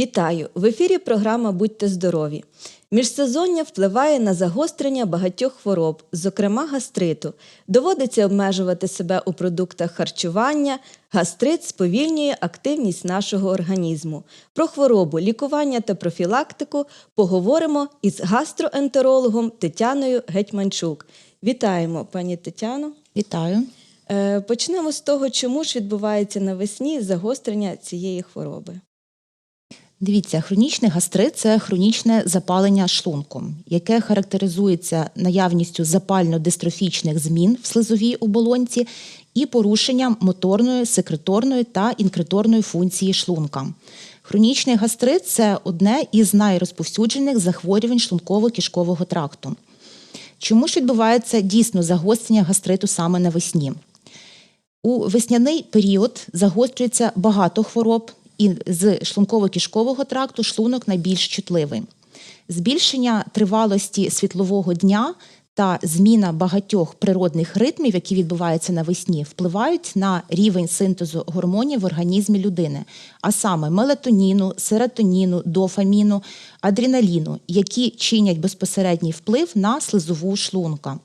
Вітаю! В ефірі програма Будьте здорові. Міжсезоння впливає на загострення багатьох хвороб, зокрема гастриту. Доводиться обмежувати себе у продуктах харчування. Гастрит сповільнює активність нашого організму. Про хворобу, лікування та профілактику поговоримо із гастроентерологом Тетяною Гетьманчук. Вітаємо, пані Тетяно. Вітаю. Е, Почнемо з того, чому ж відбувається навесні загострення цієї хвороби. Дивіться, хронічний гастрит це хронічне запалення шлунку, яке характеризується наявністю запально-дистрофічних змін в слизовій оболонці і порушенням моторної, секреторної та інкреторної функції шлунка. Хронічний гастрит це одне із найрозповсюджених захворювань шлунково-кишкового тракту. Чому ж відбувається дійсно загострення гастриту саме навесні? У весняний період загострюється багато хвороб, і з шлунково-кишкового тракту шлунок найбільш чутливий. Збільшення тривалості світлового дня та зміна багатьох природних ритмів, які відбуваються навесні, впливають на рівень синтезу гормонів в організмі людини, а саме мелатоніну, серотоніну, дофаміну, адреналіну, які чинять безпосередній вплив на слизову шлунка.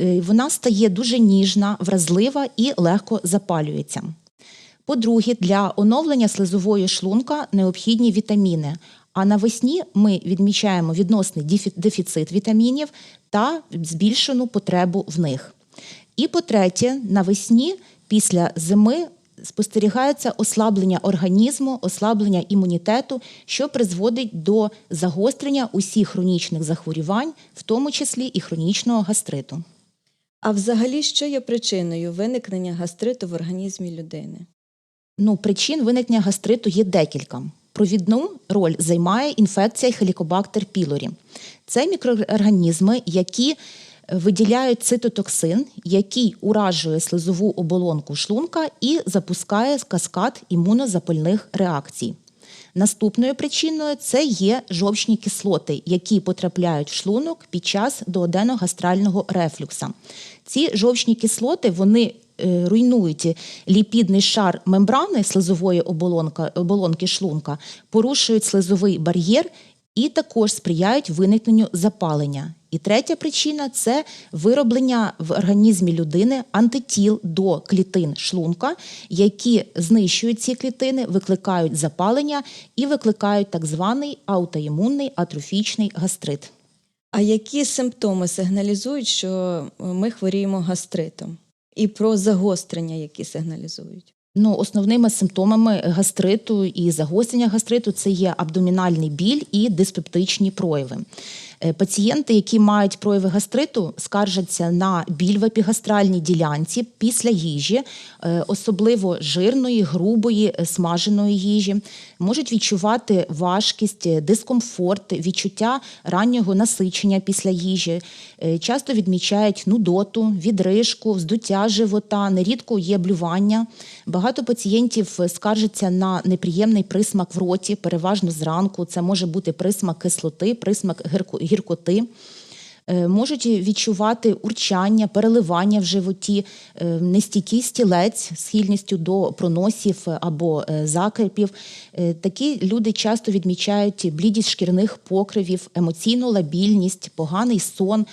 Е, Вона стає дуже ніжна, вразлива і легко запалюється. По-друге, для оновлення слизової шлунка необхідні вітаміни. А навесні ми відмічаємо відносний дефіцит вітамінів та збільшену потребу в них. І по-третє, навесні після зими спостерігається ослаблення організму, ослаблення імунітету, що призводить до загострення усіх хронічних захворювань, в тому числі і хронічного гастриту. А взагалі, що є причиною виникнення гастриту в організмі людини? Ну, причин виникнення гастриту є декілька. Провідну роль займає інфекція Helicobacter pylori. Це мікроорганізми, які виділяють цитотоксин, який уражує слизову оболонку шлунка і запускає каскад імунозапальних реакцій. Наступною причиною це є жовчні кислоти, які потрапляють в шлунок під час дуоденогастрального рефлюкса. Ці жовчні кислоти вони е, руйнують ліпідний шар мембрани слизової оболонка, оболонки шлунка, порушують слизовий бар'єр і також сприяють виникненню запалення. І третя причина це вироблення в організмі людини антитіл до клітин шлунка, які знищують ці клітини, викликають запалення і викликають так званий аутоімунний атрофічний гастрит. А які симптоми сигналізують, що ми хворіємо гастритом? І про загострення, які сигналізують? Ну, основними симптомами гастриту і загострення гастриту це є абдомінальний біль і диспептичні прояви. Е, Пацієнти, які мають прояви гастриту, скаржаться на біль в епігастральній ділянці після їжі, е, особливо жирної, грубої, е, смаженої їжі, можуть відчувати важкість, дискомфорт, відчуття раннього насичення після їжі. Часто відмічають нудоту, відрижку, вздуття живота, нерідко є блювання. Багато пацієнтів скаржаться на неприємний присмак в роті, переважно зранку. Це може бути присмак кислоти, присмак гірко- гіркоти. Е, Можуть відчувати урчання, переливання в животі, е, нестійкий стілець схильністю до проносів або закрипів. Е, Такі люди часто відмічають блідість шкірних покривів, емоційну лабільність, поганий сон,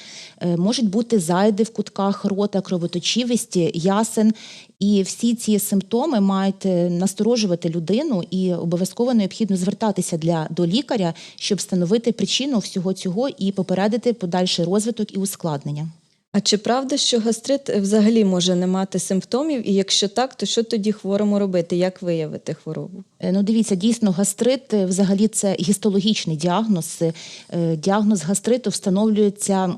можуть бути зайди в кутках рота, кровоточивості, ясен. І всі ці симптоми мають е, насторожувати людину, і обов'язково необхідно звертатися для до лікаря, щоб встановити причину всього цього і попередити подальший розвиток і ускладнення. А чи правда, що гастрит взагалі може не мати симптомів? І якщо так, то що тоді хворому робити? Як виявити хворобу? Е, Ну, дивіться, дійсно, гастрит е, взагалі це гістологічний діагноз. Е, Діагноз гастриту встановлюється,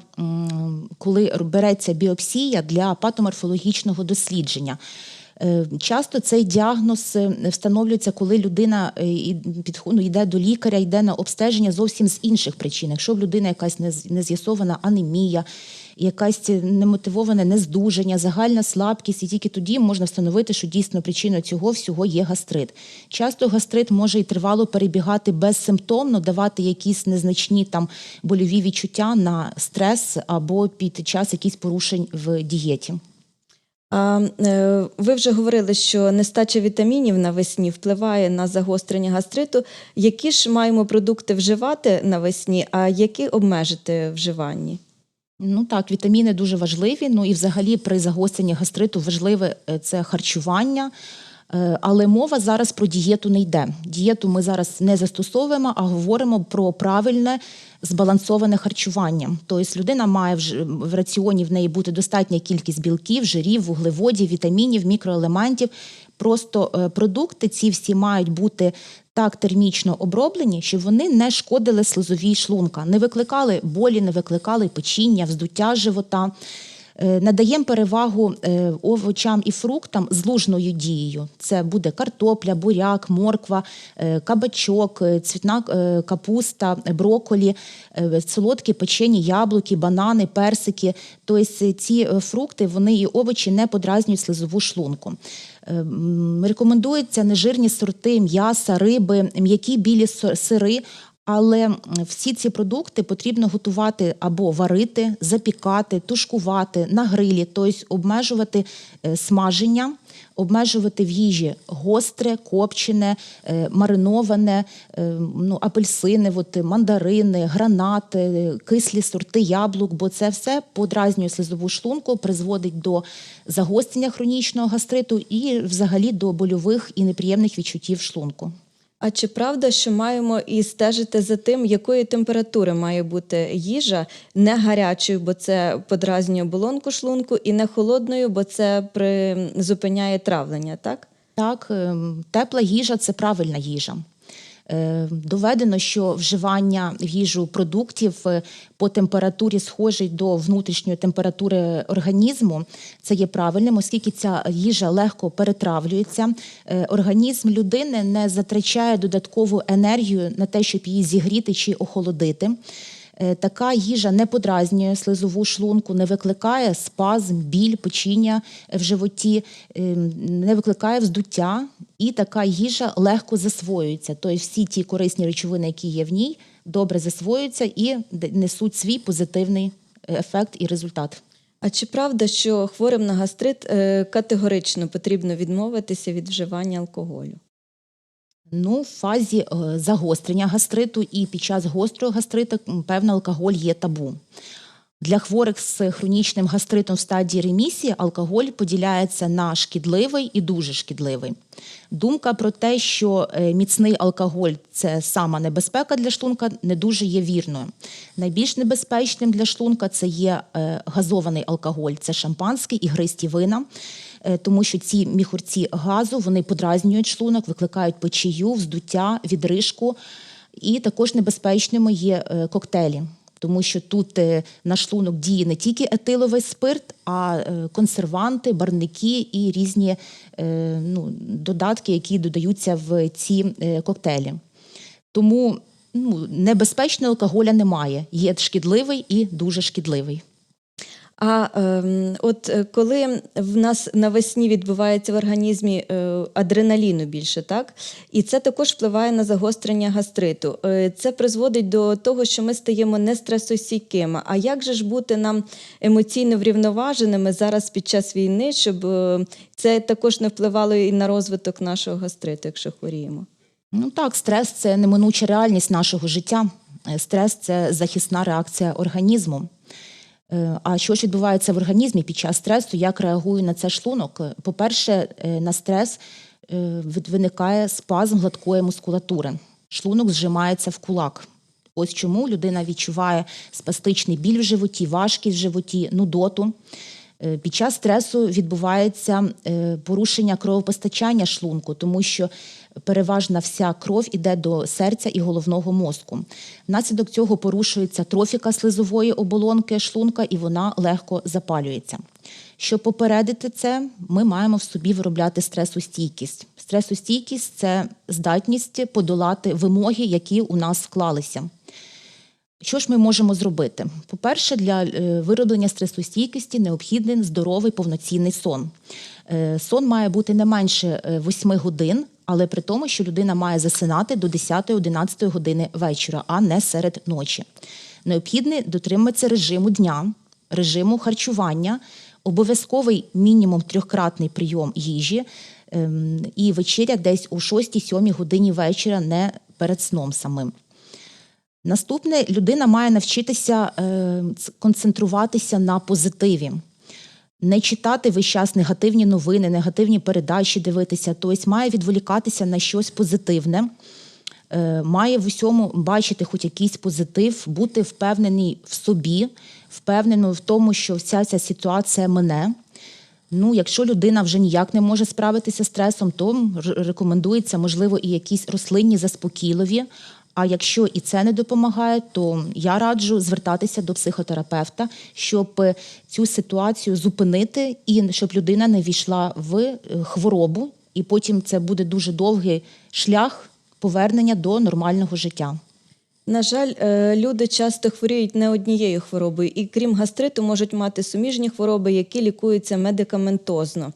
коли береться біопсія для патоморфологічного дослідження. Часто цей діагноз встановлюється, коли людина ну, йде до лікаря, йде на обстеження зовсім з інших причин. Якщо в людини якась нез- нез'ясована анемія, якась немотивоване нездужання, загальна слабкість, і тільки тоді можна встановити, що дійсно причиною цього всього є гастрит. Часто гастрит може і тривало перебігати безсимптомно, давати якісь незначні там больові відчуття на стрес або під час якихось порушень в дієті. А е, ви вже говорили, що нестача вітамінів навесні впливає на загострення гастриту. Які ж маємо продукти вживати навесні, а які обмежити в вживанні? Ну так, вітаміни дуже важливі. Ну і взагалі при загостренні гастриту важливе е, це харчування. Е, Але мова зараз про дієту не йде. Дієту ми зараз не застосовуємо, а говоримо про правильне збалансоване харчування. Тобто людина має в в раціоні в неї бути достатня кількість білків, жирів, вуглеводів, вітамінів, мікроелементів. Просто е, продукти ці всі мають бути так термічно оброблені, щоб вони не шкодили слизовій шлунка, не викликали болі, не викликали печіння, вздуття живота. Е, Надаємо перевагу е, овочам і фруктам з лужною дією. Це буде картопля, буряк, морква, е, кабачок, цвітна капуста, броколі, солодкі печені яблуки, банани, персики. Тобто ці фрукти вони і овочі не подразнюють слизову шлунку. Рекомендуються нежирні сорти м'яса, риби, м'які білі сири. Але всі ці продукти потрібно готувати або варити, запікати, тушкувати на грилі, тобто обмежувати е, смаження, обмежувати в їжі гостре, копчене, е, мариноване, е, ну, апельсини, от, мандарини, гранати, кислі сорти яблук, бо це все подразнює слизову шлунку, призводить до загострення хронічного гастриту і взагалі до больових і неприємних відчуттів шлунку. А чи правда, що маємо і стежити за тим, якої температури має бути їжа, не гарячою, бо це подразнює оболонку шлунку, і не холодною, бо це при... зупиняє травлення, так? Так, ем, тепла їжа це правильна їжа. Е, Доведено, що вживання в їжу продуктів е, по температурі схожий до внутрішньої температури організму, це є правильним, оскільки ця їжа легко перетравлюється. Е, Організм людини не затрачає додаткову енергію на те, щоб її зігріти чи охолодити. Така їжа не подразнює слизову шлунку, не викликає спазм, біль, печіння в животі, е, не викликає вздуття, і така їжа легко засвоюється. Тобто всі ті корисні речовини, які є в ній, добре засвоюються і несуть свій позитивний ефект і результат. А чи правда, що хворим на гастрит е, категорично потрібно відмовитися від вживання алкоголю? Ну, в фазі е, загострення гастриту і під час гострого гастриту, м, певно, алкоголь є табу. Для хворих з хронічним гастритом в стадії ремісії алкоголь поділяється на шкідливий і дуже шкідливий. Думка про те, що е, міцний алкоголь це сама небезпека для шлунка, не дуже є вірною. Найбільш небезпечним для шлунка це є е, газований алкоголь, це шампанське, ігристі вина. Е, тому що ці міхурці газу вони подразнюють шлунок, викликають печію, вздуття, відрижку. І також небезпечними є коктейлі, тому що тут е, на шлунок діє не тільки етиловий спирт, а е, консерванти, барники і різні е, ну, додатки, які додаються в ці коктейлі. Тому ну, небезпечного алкоголя немає. Є шкідливий і дуже шкідливий. А ем, от е, коли в нас навесні відбувається в організмі е, адреналіну більше, так? І це також впливає на загострення гастриту. Е, це призводить до того, що ми стаємо не стресостійкими. А як же ж бути нам емоційно врівноваженими зараз під час війни, щоб е, це також не впливало і на розвиток нашого гастриту, якщо хворіємо? Ну так, стрес це неминуча реальність нашого життя. Стрес це захисна реакція організму. Е, А що ж відбувається в організмі під час стресу? Як реагує на це шлунок? Е, По-перше, е, на стрес виникає спазм гладкої мускулатури. Шлунок зжимається в кулак. Ось чому людина відчуває спастичний біль в животі, важкість в животі, нудоту. Е, Під час стресу відбувається е, порушення кровопостачання шлунку, тому що переважна вся кров іде до серця і головного мозку. Внаслідок цього порушується трофіка слизової оболонки шлунка, і вона легко запалюється. Щоб попередити це, ми маємо в собі виробляти стресостійкість. Стресостійкість це здатність подолати вимоги, які у нас склалися. Що ж ми можемо зробити? По-перше, для е, вироблення стресостійкості необхідний здоровий повноцінний сон. Е, Сон має бути не менше е, 8 годин, але при тому, що людина має засинати до 10-11 години вечора, а не серед ночі. Необхідно дотримуватися режиму дня, режиму харчування, Обов'язковий мінімум трьохкратний прийом їжі ем, і вечеря десь о 6-7 годині вечора, не перед сном самим. Наступне людина має навчитися е, концентруватися на позитиві. Не читати весь час негативні новини, негативні передачі дивитися, тобто має відволікатися на щось позитивне, е, має в усьому бачити хоч якийсь позитив, бути впевнений в собі, впевнений в тому, що вся ця ситуація мине. Ну, якщо людина вже ніяк не може справитися з стресом, то рекомендується, можливо, і якісь рослинні заспокійливі. А якщо і це не допомагає, то я раджу звертатися до психотерапевта, щоб е, цю ситуацію зупинити і щоб людина не війшла в е, хворобу, і потім це буде дуже довгий шлях повернення до нормального життя. На жаль, е, люди часто хворіють не однією хворобою, і крім гастриту, можуть мати суміжні хвороби, які лікуються медикаментозно.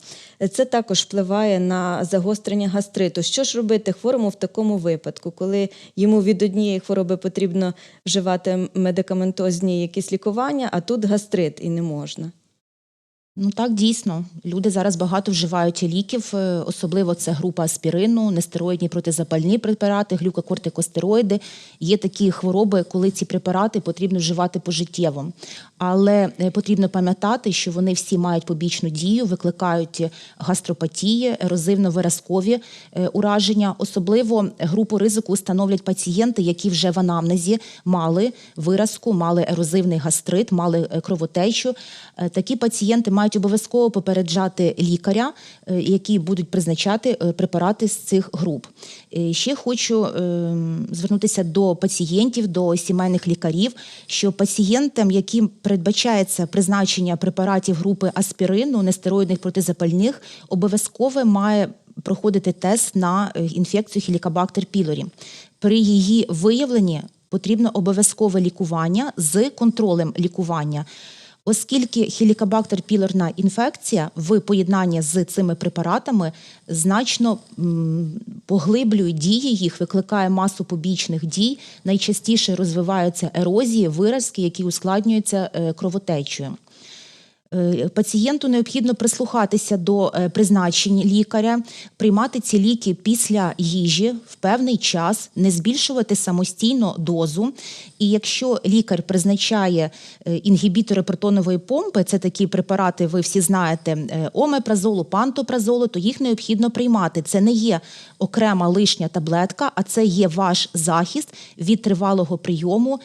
Це також впливає на загострення гастриту. Що ж робити хворому в такому випадку, коли йому від однієї хвороби потрібно вживати медикаментозні якісь лікування, а тут гастрит і не можна? Ну так дійсно. Люди зараз багато вживають ліків, е, особливо це група аспірину, нестероїдні протизапальні препарати, глюкокортикостероїди. Є такі хвороби, коли ці препарати потрібно вживати пожиттєво. Але е, потрібно пам'ятати, що вони всі мають побічну дію, викликають гастропатії, ерозивно-виразкові е, ураження. Особливо групу ризику становлять пацієнти, які вже в анамнезі мали виразку, мали ерозивний гастрит, мали кровотечу. Такі пацієнти мають обов'язково попереджати лікаря, е, які будуть призначати е, препарати з цих груп. Е, Ще хочу ем, звернутися до пацієнтів, до сімейних лікарів, що пацієнтам, яким передбачається призначення препаратів групи аспірину, нестероїдних протизапальних, обов'язково має проходити тест на інфекцію Helicobacter pylori. При її виявленні потрібно обов'язкове лікування з контролем лікування. Оскільки хілікабактер пілорна інфекція в поєднанні з цими препаратами значно поглиблює дії їх, викликає масу побічних дій. Найчастіше розвиваються ерозії, виразки, які ускладнюються е, кровотечею. Е, Пацієнту необхідно прислухатися до е, призначень лікаря, приймати ці ліки після їжі в певний час, не збільшувати самостійно дозу. І якщо лікар призначає е, інгібітори протонової помпи, це такі препарати, ви всі знаєте, омепразолу, пантопразолу, то їх необхідно приймати. Це не є окрема лишня таблетка, а це є ваш захист від тривалого прийому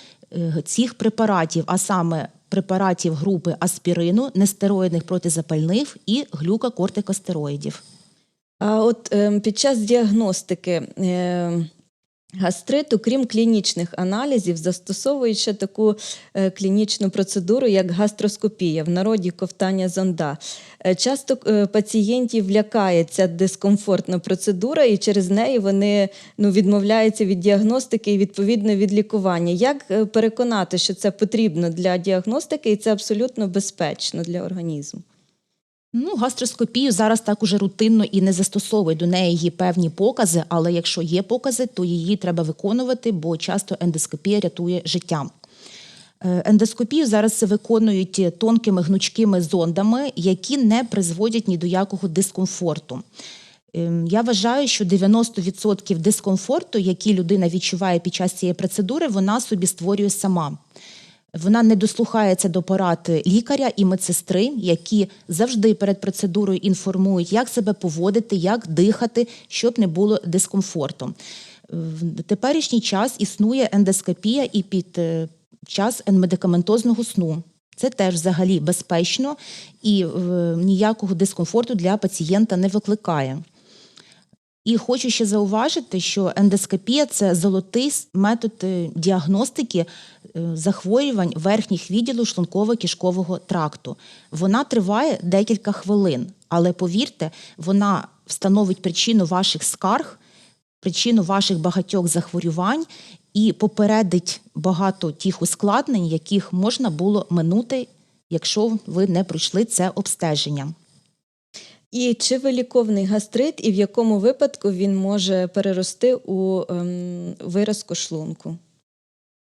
цих препаратів, а саме препаратів групи аспірину, нестероїдних протизапальних і глюкокортикостероїдів. А от е, під час діагностики е, гастриту, крім клінічних аналізів, застосовують ще таку е, клінічну процедуру, як гастроскопія, в народі ковтання зонда. Е, часто е, пацієнтів лякає ця дискомфортна процедура, і через неї вони ну, відмовляються від діагностики і відповідно від лікування. Як переконати, що це потрібно для діагностики, і це абсолютно безпечно для організму? Ну, гастроскопію зараз так уже рутинно і не застосовують. До неї є певні покази, але якщо є покази, то її треба виконувати, бо часто ендоскопія рятує життя. Е, Ендоскопію зараз виконують тонкими гнучкими зондами, які не призводять ні до якого дискомфорту. Ем, Я вважаю, що 90% дискомфорту, який людина відчуває під час цієї процедури, вона собі створює сама. Вона не дослухається до порад лікаря і медсестри, які завжди перед процедурою інформують, як себе поводити, як дихати, щоб не було дискомфорту. В теперішній час існує ендоскопія і під е, час медикаментозного сну. Це теж взагалі безпечно і ніякого дискомфорту для пацієнта не викликає. І хочу ще зауважити, що ендоскопія це золотий метод е, діагностики е, захворювань верхніх відділів шлунково-кишкового тракту. Вона триває декілька хвилин, але повірте, вона встановить причину ваших скарг, причину ваших багатьох захворювань і попередить багато тих ускладнень, яких можна було минути, якщо ви не пройшли це обстеження. І чи виліковний гастрит, і в якому випадку він може перерости у ем, виразку шлунку?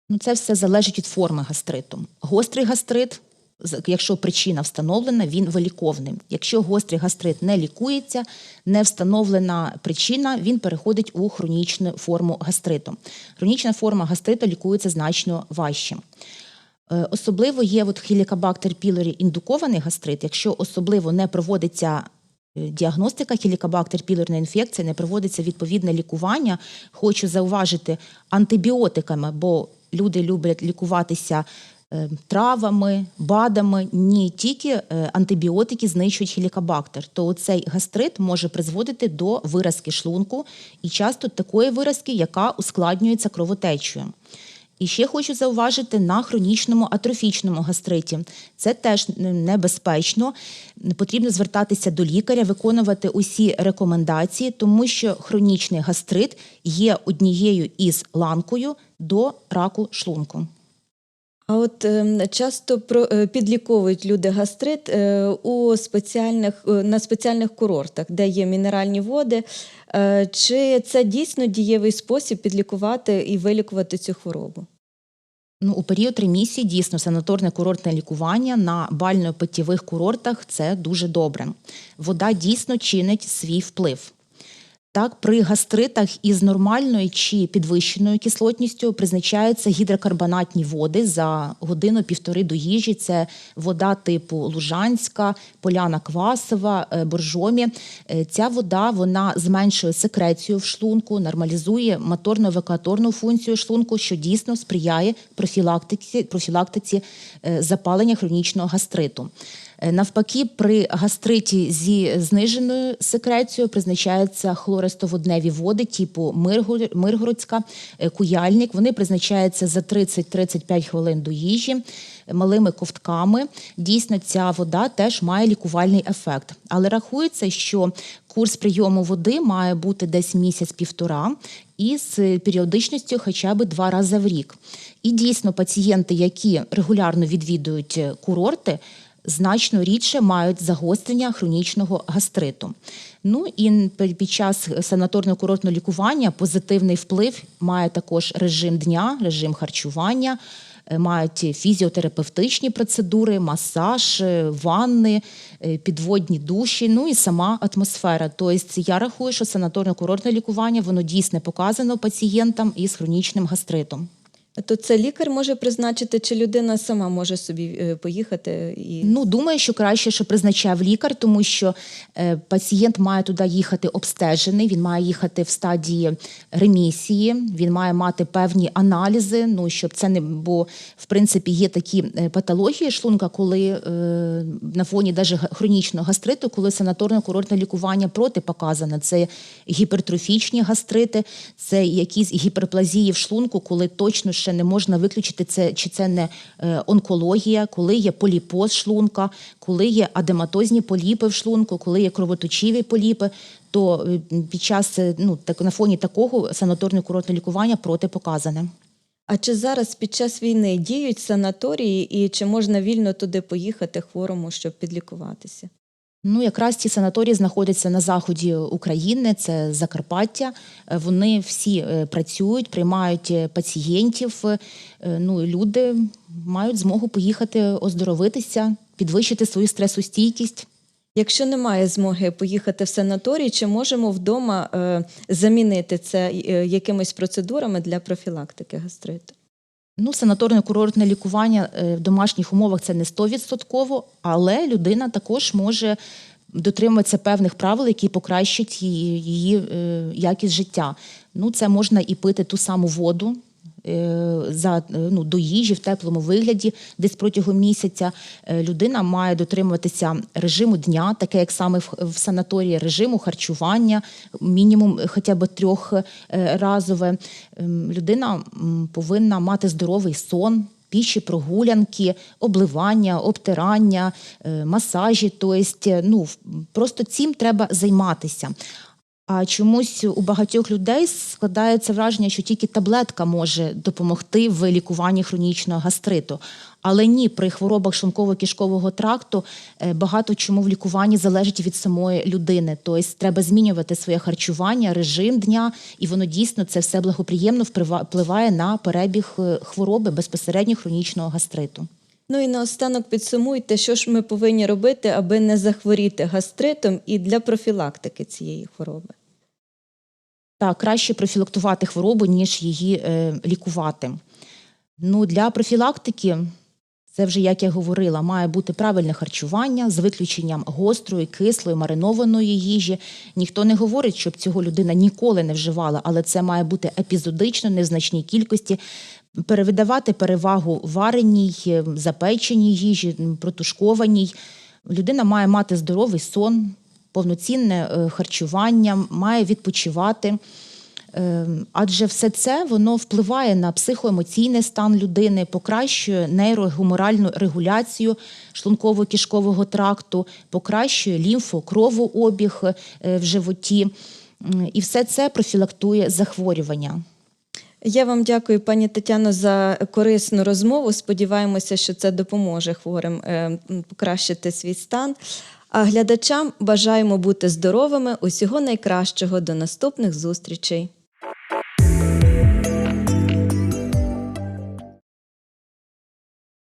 Ну, це все залежить від форми гастриту. Гострий гастрит якщо причина встановлена, він виліковний. Якщо гострий гастрит не лікується, не встановлена причина, він переходить у хронічну форму гастриту. Хронічна форма гастриту лікується значно важче. Особливо є от хілікобактер пілорі індукований гастрит, якщо особливо не проводиться діагностика хілікобактер пілорної інфекції, не проводиться відповідне лікування. Хочу зауважити антибіотиками, бо люди люблять лікуватися е, травами, БАДами. Ні, тільки е, антибіотики знищують хілікобактер. То цей гастрит може призводити до виразки шлунку і часто такої виразки, яка ускладнюється кровотечею. І ще хочу зауважити на хронічному атрофічному гастриті. Це теж небезпечно. Потрібно звертатися до лікаря, виконувати усі рекомендації, тому що хронічний гастрит є однією із ланкою до раку шлунку. А от ем, часто е, підліковують люди гастрит е, у спеціальних, е, на спеціальних курортах, де є мінеральні води. Чи це дійсно дієвий спосіб підлікувати і вилікувати цю хворобу? Ну, у період ремісії дійсно санаторне курортне лікування на бально-питєвих курортах це дуже добре. Вода дійсно чинить свій вплив. Так, при гастритах із нормальною чи підвищеною кислотністю призначаються гідрокарбонатні води за годину-півтори до їжі. Це вода типу Лужанська, Поляна Квасова, е, Боржомі. Е, Ця вода вона зменшує секрецію в шлунку, нормалізує моторно-евакуаторну функцію шлунку, що дійсно сприяє профілактиці, профілактиці е, запалення хронічного гастриту. Е, Навпаки, при гастриті зі зниженою секрецією призначаються хлористоводневі води, типу Миргородська, е, Куяльник. Вони призначаються за 30-35 хвилин до їжі е, малими ковтками. Дійсно, ця вода теж має лікувальний ефект. Але рахується, що курс прийому води має бути десь місяць-півтора і з періодичністю хоча б два рази в рік. І дійсно, пацієнти, які регулярно відвідують курорти, значно рідше мають загострення хронічного гастриту. Ну і під час санаторно-курортного лікування позитивний вплив має також режим дня, режим харчування. е, Мають фізіотерапевтичні процедури, масаж, е, ванни, е, підводні душі, ну і сама атмосфера. Тобто я рахую, що санаторно-курортне лікування воно дійсно показано пацієнтам із хронічним гастритом. То це лікар може призначити, чи людина сама може собі е, поїхати і Ну, думаю, що краще, що призначав лікар, тому що е, пацієнт має туди їхати обстежений, він має їхати в стадії ремісії, він має мати певні аналізи. Ну щоб це не бо в принципі є такі е, патології шлунка, коли е, на фоні даже хронічного гастриту, коли санаторно-курортне лікування протипоказане. Це гіпертрофічні гастрити, це якісь гіперплазії в шлунку, коли точно ще не можна виключити це, чи це не е, онкологія, коли є поліпоз шлунка, коли є адематозні поліпи в шлунку, коли є кровоточиві поліпи. То е, під час е, ну так на фоні такого санаторне курортне лікування протипоказане. А чи зараз під час війни діють санаторії, і чи можна вільно туди поїхати хворому, щоб підлікуватися? Ну, якраз ці санаторії знаходяться на заході України, це Закарпаття. Е, Вони всі е, працюють, приймають е, пацієнтів. Ну, люди мають змогу поїхати оздоровитися, підвищити свою стресостійкість. Якщо немає змоги поїхати в санаторій, чи можемо вдома замінити це якимись процедурами для профілактики гастриту? Ну, санаторне курортне лікування е, в домашніх умовах це не 100%, але людина також може дотримуватися певних правил, які покращать її, її е, якість життя. Ну, це можна і пити ту саму воду. Е, За е, ну до їжі в теплому вигляді, десь протягом місяця Е, людина має дотримуватися режиму дня, таке як саме в, санаторії, режиму харчування, мінімум хоча б трьох е, разове. Ем, Людина повинна мати здоровий сон. Піші прогулянки, обливання, обтирання, масажі. Тобто, ну, просто цим треба займатися. А чомусь у багатьох людей складається враження, що тільки таблетка може допомогти в лікуванні хронічного гастриту. Але ні, при хворобах шлунково-кишкового тракту е, багато чому в лікуванні залежить від самої людини. Тобто треба змінювати своє харчування, режим дня, і воно дійсно це все благоприємно вплива- впливає на перебіг е, хвороби безпосередньо хронічного гастриту. Ну і наостанок підсумуйте, що ж ми повинні робити, аби не захворіти гастритом і для профілактики цієї хвороби. Так, краще профілактувати хворобу, ніж її е, лікувати. Ну, для профілактики, це вже, як я говорила, має бути правильне харчування з виключенням гострої, кислої, маринованої їжі. Ніхто не говорить, щоб цього людина ніколи не вживала, але це має бути епізодично, не в значній кількості. Перевидавати перевагу вареній, запеченій їжі, протушкованій. Людина має мати здоровий сон, повноцінне е, харчування, має відпочивати. Ем, Адже все це воно впливає на психоемоційний стан людини, покращує нейрогуморальну регуляцію шлунково-кишкового тракту, покращує лімфу, кровообіг е, в животі. І все це профілактує захворювання. Я вам дякую, пані Тетяно, за корисну розмову. Сподіваємося, що це допоможе хворим е, покращити свій стан. А глядачам бажаємо бути здоровими. Усього найкращого. До наступних зустрічей.